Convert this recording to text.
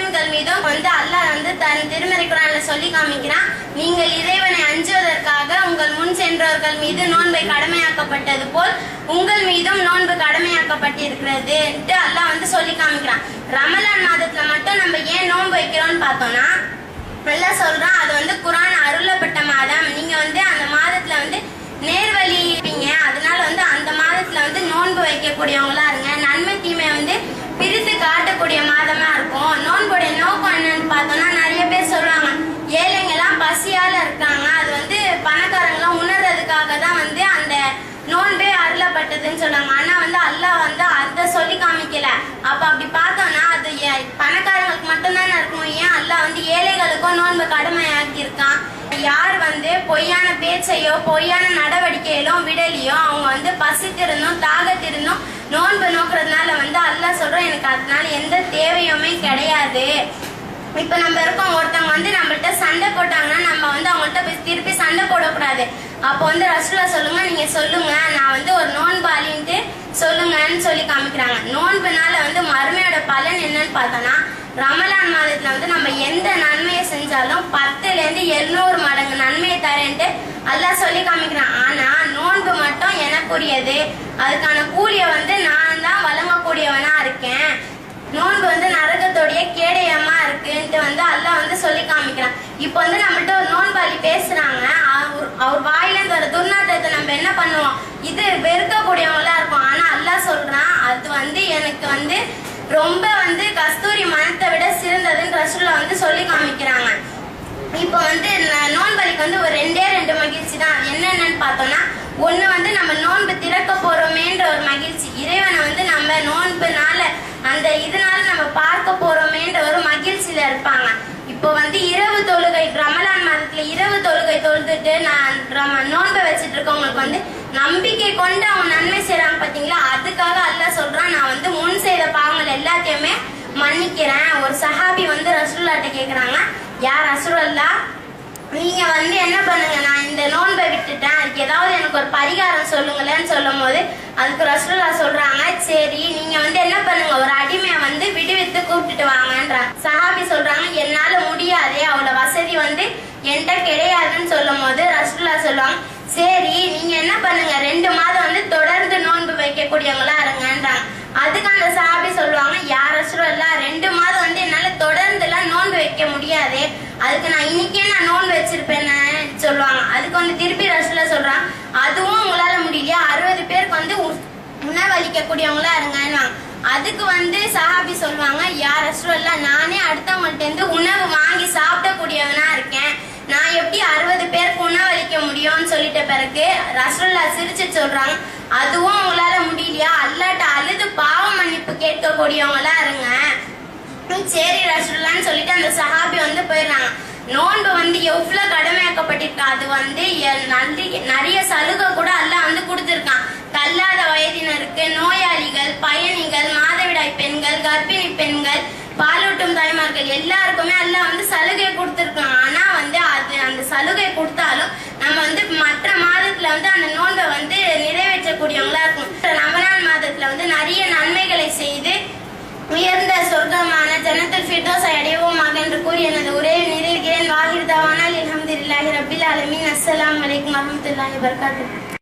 முஸ்லிம்கள் மீதும் வந்து அல்லாஹ் வந்து தன் திருமறை குரான்ல சொல்லி காமிக்கிறான். நீங்கள் இறைவனை அஞ்சுவதற்காக உங்கள் முன் சென்றவர்கள் மீது நோன்பை கடமையாக்கப்பட்டது போல் உங்கள் மீதும் நோன்பு கடமையாக்கப்பட்டிருக்கிறது அல்லாஹ் வந்து சொல்லி காமிக்கிறான். ரமலான் மாதத்துல மட்டும் நம்ம ஏன் நோன்பு வைக்கிறோம்னு பார்த்தோம்னா நல்லா சொல்றான் அது வந்து குரான் அருளப்பட்ட மாதம். நீங்க வந்து அந்த மாதத்துல வந்து நேர்வழி அதனால வந்து அந்த மாதத்துல வந்து நோன்பு வைக்கக்கூடியவங்களா இருங்க. நன்மை தீமை வந்து பிரித்து காட்டக்கூடிய மாதம் என்னன்னு பார்த்தோம்னா நிறைய பேர் சொல்றாங்க ஏழைங்கெல்லாம் பசியால இருக்காங்க. அது வந்து பணக்காரங்களாம் உணர்றதுக்காக தான் வந்து அந்த நோன்பே அருளப்பட்டதுன்னு சொல்றாங்க ஆனா வந்து அல்லாஹ் வந்து அதை சொல்லி காமிக்கல. அப்ப அப்படி பார்த்தோம்னா அது ஏ- பணக்காரங்களுக்கு மட்டும்தானே இருக்கணும் ஏன் அல்லாஹ் வந்து ஏழைகளுக்கும் நோன்பு கடுமையாக்கி இருக்கான் யார் வந்து பொய்யான பேச்சையோ பொய்யான நடவடிக்கையிலோ விடலையோ அவங்க வந்து பசித்திருந்தும் தாகத்திருந்தும் நோன்பு நோக்கிறதுனால வந்து அல்லாஹ் சொல்றோம் எனக்கு அதனால எந்த தேவையுமே கிடையாது. இப்ப நம்ம இருக்கோம் ஒருத்தவங்க வந்து நம்மள்ட்ட சண்டை போட்டாங்கன்னா நம்ம வந்து அவங்கள்ட்ட போய் திருப்பி சண்டை போடக்கூடாது. அப்போ வந்து ரசூலா சொல்லுங்க நீங்க சொல்லுங்க நான் வந்து ஒரு நோன்பாளின்ட்டு சொல்லுங்கன்னு சொல்லி காமிக்கிறாங்க. நோன்புனால வந்து மறுமையோட பலன் என்னன்னு பார்த்தோம்னா ரமலான் மாதத்துல வந்து நம்ம எந்த நன்மையை செஞ்சாலும் பத்துல இருந்து எழுநூறு மடங்கு நன்மையை தரேன்ட்டு எல்லாம் சொல்லி காமிக்கிறான். ஆனா நோன்பு மட்டும் எனக்குரியது. அதுக்கான கூலியை வந்து நான் தான் வழங்கக்கூடியவனா இருக்கேன் நோன்பு வந்து நரகத்தோடைய கேடயமா இருக்குன்ட்டு வந்து அல்லாஹ் வந்து சொல்லி காமிக்கிறான் இப்போ வந்து நம்மள்ட்ட ஒரு நோன்பாளி பேசுறாங்க. அவர் அவர் வாயிலேருந்து வர துர்நாற்றத்தை நம்ம என்ன பண்ணுவோம்? இது வெறுக்கக்கூடியவங்களா இருக்கும். ஆனா அல்லாஹ் சொல்றான் அது வந்து எனக்கு வந்து ரொம்ப வந்து கஸ்தூரி மனத்தை விட சிறந்ததுன்னு ரசூல்லா வந்து சொல்லி காமிக்கிறாங்க. இப்போ வந்து நோன்பலிக்கு வந்து ஒரு ரெண்டே ரெண்டு மகிழ்ச்சி தான். என்னென்னு பார்த்தோம்னா ஒண்ணு வந்து நம்ம நோன்பு திறக்க போறோமேன்ற ஒரு மகிழ்ச்சி. இறைவனை வந்து நம்ம நோன்புனால அந்த இது நம்ம பார்க்க போறோமேன்ற ஒரு மகிழ்ச்சியில இருப்பாங்க இப்போ வந்து இரவு தொழுகை ரமலான் மாதத்துல இரவு தொழுகை தொழுதுட்டு நான் ரம- நோன்பை வச்சுட்டு இருக்கவங்களுக்கு வந்து நம்பிக்கை கொண்டு அவங்க நன்மை செய்றாங்க பாத்தீங்களா? அதுக்காக அல்லாஹ் சொல்றான் நான் வந்து முன் செய்த பாவங்கள் எல்லாத்தையுமே மன்னிக்கிறேன். ஒரு சஹாபி வந்து ரசூல்லாட்ட கேக்குறாங்க யார் ரசூல்லா நீங்க வந்து என்ன பண்ணுங்க? நான் இந்த நோன்பை விட்டுட்டேன். அதுக்கு ஏதாவது எனக்கு ஒரு பரிகாரம் சொல்லுங்களேன்னு சொல்லும் போது அதுக்கு ரசூல்லா சொல்றாங்க சரி நீங்க வந்து என்ன பண்ணுங்க? ஒரு அடிமையை வந்து விடுவித்து கூப்பிட்டுட்டு வாங்கன்றாங்க. சஹாபி சொல்றாங்க என்னால முடியாதே. அவளோட வசதி வந்து என்கிட்ட கிடையாதுன்னு சொல்லும் போது ரசூல்லா சொல்லுவாங்க சரி நீங்க என்ன பண்ணுங்க? ரெண்டு மாதம் வந்து தொடர்ந்து நோன்பு வைக்கக்கூடியவங்களா இருங்கன்றாங்க. அதுக்கு அந்த சாபி சொல்லுவாங்க யார் ரசூலல்லா ரெண்டு மாதம் வந்து என்னால தொடர்ந்து எல்லாம் நோன்பு வைக்க முடியாது. அதுக்கு நான் இன்னைக்கே நான் நோன்பு வச்சிருப்பேன்னு சொல்லுவாங்க. அதுக்கு வந்து திருப்பி ரசுல சொல்றாங்க அதுவும் உங்களால முடியலையா? அறுபது பேருக்கு வந்து உ- உணவளிக்கக்கூடியவங்களா இருங்கன்னு அதுக்கு வந்து சஹாபி சொல்லுவாங்க யார் ரசூலல்லா நானே அடுத்தவங்கள்ட்ட இருந்து உணவு வாங்கி சா இருக்கேன் நான் எப்படி அறுபது பேருக்கு உணவளிக்க கேட்ட பிறகு ரசோல்லா சிரிச்சு சொல்றாங்க அதுவும் உங்களால முடியலையா? அல்லாட்ட அழுது பாவ மன்னிப்பு கேட்கக்கூடியவங்களா இருங்க. சரி ரசோல்லான்னு சொல்லிட்டு அந்த சஹாபி வந்து போயிடுறாங்க. நோன்பு வந்து எவ்வளவு கடமையாக்கப்பட்டிருக்கா அது வந்து நன்றி நிறைய சலுகை கூட அல்லாஹ் வந்து கொடுத்துருக்கான். தள்ளாத வயதினருக்கு நோயாளிகள் பயணிகள் மாதவிடாய் பெண்கள் கர்ப்பிணி பெண்கள் பாலூட்டும் தாய்மார்கள் எல்லாருக்குமே அல்லாஹ் வந்து சலுகை கொடுத்துருக்கான் ஆனா வந்து அது அந்த சலுகை கொடுத்தாலும் நம்ம வந்து மற்ற மாதத்துல வந்து அந்த நோன்பை வந்து நிறைவேற்றக்கூடியவங்களா இருக்கும். ரமணான் மாதத்துல வந்து நிறைய நன்மைகளை செய்து உயர்ந்த சொர்க்கமான ஜனத்தில் ஃபிர்தோஸை அடைவோமாக என்று கூறி எனது உரையை நிறைவேறேன் வாகிர்தாவானால் தவானால் அல்ஹம்துலில்லாஹி அலமின் ஆலமீன். அஸ்ஸலாமு அலைக்கும் வரஹ்மத்துல்லாஹி